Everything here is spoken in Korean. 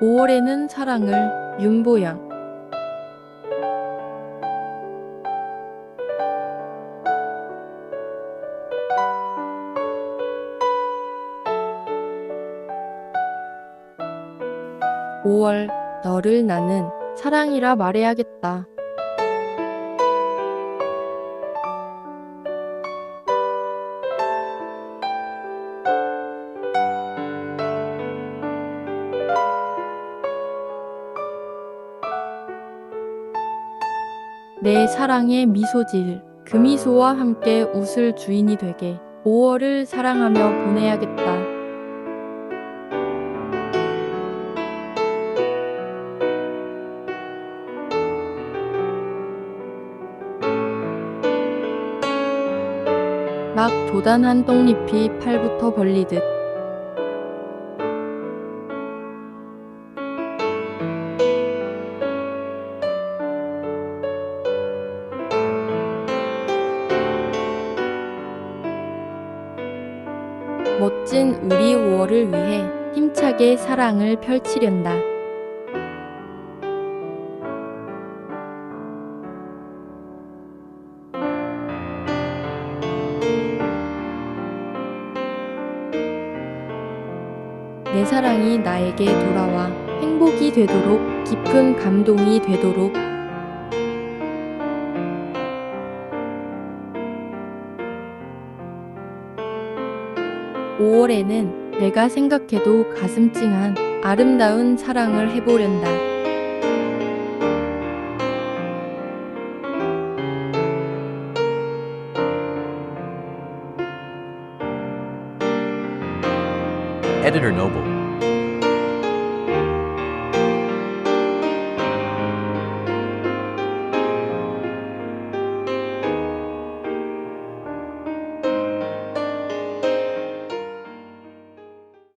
5월에는 사랑을 윤보양 오월 너를 나는 사랑이라 말해야겠다. 내 사랑의 미소질 그 미소와 함께 웃을 주인이 되게 5월을 사랑하며 보내야겠다. 막 도단한 떡잎이 팔부터 벌리듯 멋진 우리 5월을 위해 힘차게 사랑을 펼치련다. 내 사랑이 나에게 돌아와 행복이 되도록 깊은 감동이 되도록 5월에는 내가 생각해도 가슴 찡한 아름다운 사랑을 해보련다. Editor.